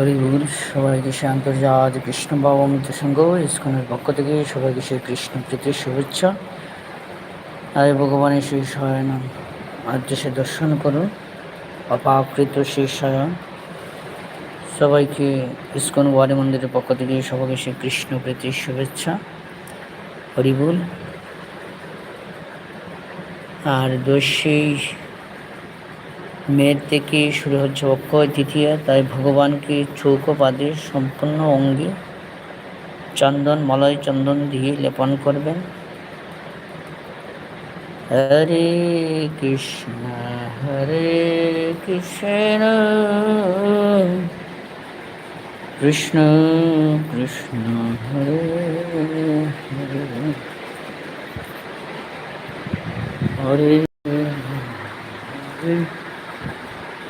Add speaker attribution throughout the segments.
Speaker 1: Horrible সবাইকে সে আন্তর্জাতিক কৃষ্ণ বাবা অমিত সংঘ, ইস্কনের পক্ষ থেকে সবাইকে সে কৃষ্ণ প্রীতির শুভেচ্ছা। আয় ভগবানের সেই শয়নম আজ সে দর্শন করুন, অপাকৃত শ্রী শয়ন। সবাইকে ইস্কন ওয়ারি মন্দিরের পক্ষ থেকে সবাইকে সে কৃষ্ণ প্রীতির শুভেচ্ছা। হরিবুল আর দোষী মেয়ের থেকে শুরু হচ্ছে অক্ষয় তৃতীয়া, তাই ভগবানকে চৌকোপাদে সম্পূর্ণ অঙ্গে চন্দন, মলয় চন্দন দিয়ে লেপন করবেন। হরে কৃষ্ণ হরে কৃষ্ণ কৃষ্ণ কৃষ্ণ, হরে হরে। হরে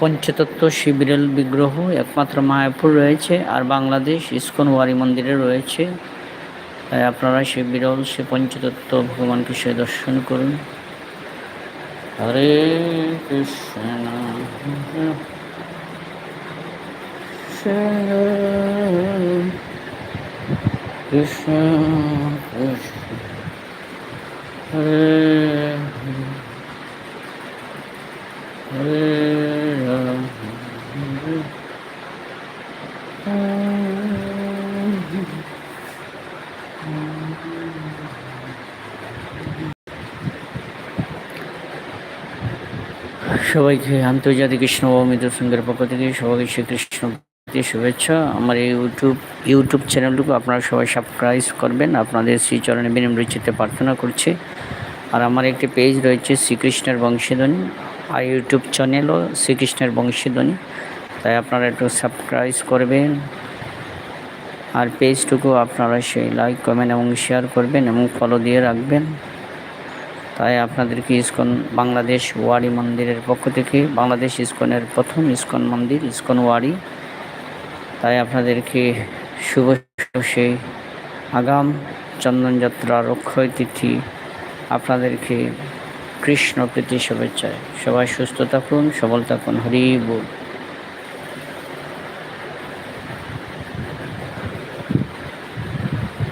Speaker 1: পঞ্চতত্ত্ব শিবিরেল বিগ্রহ একমাত্র মায়াপুর রয়েছে আর বাংলাদেশ ইস্কন ওয়ারি মন্দিরে রয়েছে। তাই আপনারা সে বিরল, সে পঞ্চতত্ত্ব ভগবানকে সে দর্শন করুন। হরে কৃষ্ণ। কৃষ্ণ কৃষ্ণ। হরে সবাইকে আন্তর্জাতিক কৃষ্ণ অমিত সঙ্গের পক্ষ থেকে সবাইকে শ্রীকৃষ্ণ শুভেচ্ছা। আমার এই ইউটিউব ইউটিউব চ্যানেলটুকু আপনারা সবাই সাবস্ক্রাইব করবেন। আপনাদের শ্রীচরণে বিনম্র চিত্তে প্রার্থনা করছে। আর আমার একটি পেজ রয়েছে শ্রীকৃষ্ণের বংশীধ্বনি। আর ইউটিউব চ্যানেলও শ্রীকৃষ্ণের বংশীধ্বনি। তাই আপনারা একটু সাবস্ক্রাইব করবেন। আর পেজটুকু আপনারা সেই লাইক কমেন্ট এবং শেয়ার করবেন এবং ফলো দিয়ে রাখবেন। তাই আপনাদেরকে ইস্কন বাংলাদেশ ওয়ারি মন্দিরের পক্ষ থেকে, বাংলাদেশ ইস্কনের প্রথম ইস্কন মন্দির, ইস্কন ওয়ারি। তাই আপনাদেরকে শুভ সেই আগাম চন্দনযাত্রার অক্ষয় তিথি আপনাদেরকে কৃষ্ণ প্রীতি শুভেচ্ছায়। সবাই সুস্থ থাকুন, সবল থাকুন। হরি বল।